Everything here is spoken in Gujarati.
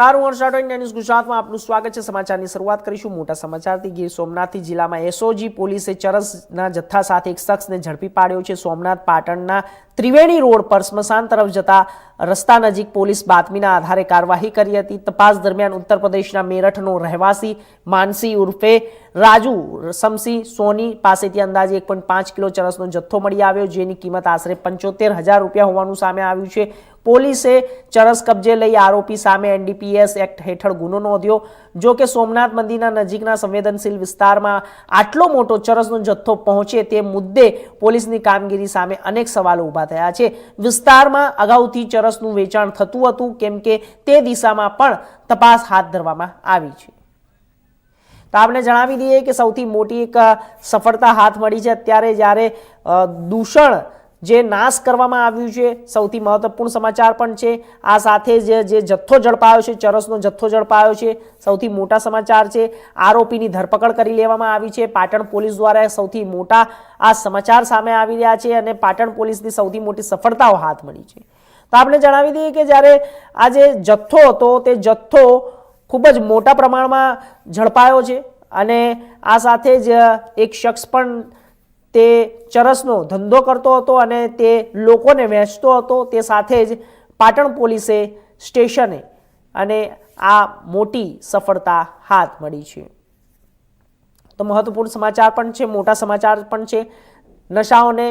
સારું ઇન્ડિયા ન્યૂઝ ગુજરાતમાં આપનું સ્વાગત છે. સમાચારની શરૂઆત કરીશું મોટા સમાચારથી. ગીર સોમનાથથી જિલ્લામાં એસઓજી પોલીસે ચરસના જથ્થા સાથે એક શખ્સને ઝડપી પાડ્યો છે. સોમનાથ પાટણના ત્રિવેણી રોડ પર સ્મશાન તરફ જતા રસ્તા નજીક પોલીસ બાતમીના આધારે કાર્યવાહી કરી હતી. તપાસ દરમિયાન ઉત્તર પ્રદેશના મેરઠનો રહેવાસી માનસી ઉર્ફે રાજુ, સમસી, સોની પાસેથી અંદાજે એક પોઈન્ટ પાંચ કિલો ચરસનો જથ્થો મળી આવ્યો, જેની કિંમત આશરે પંચોતેર હજાર રૂપિયા હોવાનું સામે આવ્યું છે. પોલીસે ચરસ કબજે લઈ આરોપી સામે એનડીપીએસ એક્ટ હેઠળ ગુનો નોંધ્યો. જો કે સોમનાથ મંદિરના નજીકના સંવેદનશીલ વિસ્તારમાં આટલો મોટો ચરસનો જથ્થો પહોંચે તે મુદ્દે પોલીસની કામગીરી સામે અનેક સવાલો ઊભા થયા છે. વિસ્તારમાં અગાઉથી ચરસનું વેચાણ થતું હતું, કેમ કે તે દિશામાં પણ તપાસ હાથ ધરવામાં આવી છે. તો આપણે જણાવી દઈએ કે સૌથી મોટી એક સફળતા હાથ મળી છે. અત્યારે જ્યારે દૂષણ જે નાશ કરવામાં આવ્યું છે, સૌથી મહત્વપૂર્ણ સમાચાર પણ છે. આ સાથે જે જે જથ્થો ઝડપાયો છે, ચરસનો જથ્થો ઝડપાયો છે, સૌથી મોટા સમાચાર છે. આરોપીની ધરપકડ કરી લેવામાં આવી છે. પાટણ પોલીસ દ્વારા સૌથી મોટા આ સમાચાર સામે આવી રહ્યા છે અને પાટણ પોલીસની સૌથી મોટી સફળતાઓ હાથ મળી છે. તો આપણે જણાવી દઈએ કે જ્યારે આ જે જથ્થો હતો, તે જથ્થો ખૂબ જ મોટા પ્રમાણમાં ઝડપાયો છે અને આ સાથે જ એક શખ્સ પણ તે ચરસનો ધંધો કરતો હતો અને તે લોકોને વહેંચતો હતો. તે સાથે જ પાટણ પોલીસે સ્ટેશને અને આ મોટી સફળતા હાથ મળી છે. તો મહત્વપૂર્ણ સમાચાર પણ છે, મોટા સમાચાર પણ છે. નશાઓને